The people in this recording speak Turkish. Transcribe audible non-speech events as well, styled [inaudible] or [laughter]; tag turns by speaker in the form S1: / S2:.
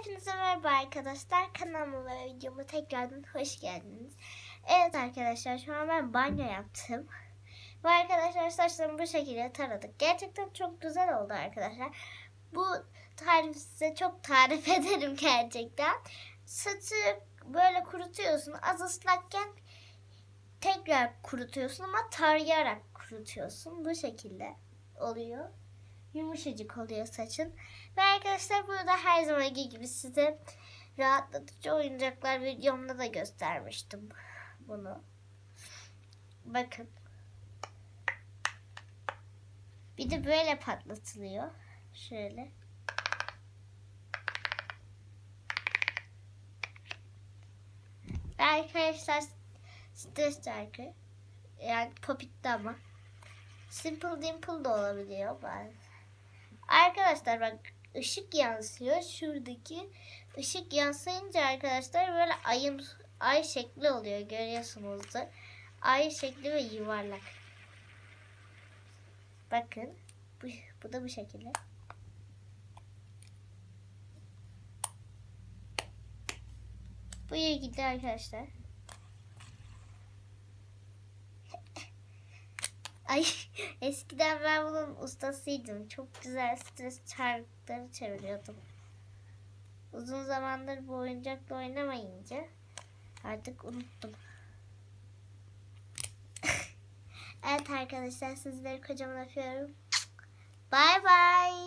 S1: Hepinize merhaba arkadaşlar. Kanalıma ve videoma tekrardan hoş geldiniz. Evet arkadaşlar şu an ben banyo yaptım. Ve arkadaşlar saçlarımı bu şekilde taradık. Gerçekten çok güzel oldu arkadaşlar. Bu tarifi size çok tarif [laughs] ederim gerçekten. Saçı böyle kurutuyorsun. Az ıslakken tekrar kurutuyorsun ama tarayarak kurutuyorsun. Bu şekilde oluyor. Yumuşacık oluyor saçın. Ve arkadaşlar burada her zamanki gibi size rahatlatıcı oyuncaklar videomda da göstermiştim bunu. Bakın. Bir de böyle patlatılıyor. Şöyle. Arkadaşlar stres şarkı. Yani popitli ama. Simple Dimple da olabiliyor bazen. Arkadaşlar bak ışık yansıyor. Şuradaki ışık yansıyınca arkadaşlar böyle ayın ay şekli oluyor görüyorsunuzdur. Ay şekli ve yuvarlak. Bakın. Bu, bu da bu şekilde. Bu ilgili arkadaşlar. Ay [laughs] eskiden ben bunun ustasıydım. Çok güzel stres çarkları çeviriyordum. Uzun zamandır bu oyuncakla oynamayınca artık unuttum. [laughs] evet arkadaşlar sizleri kocaman öpüyorum. Bye bye.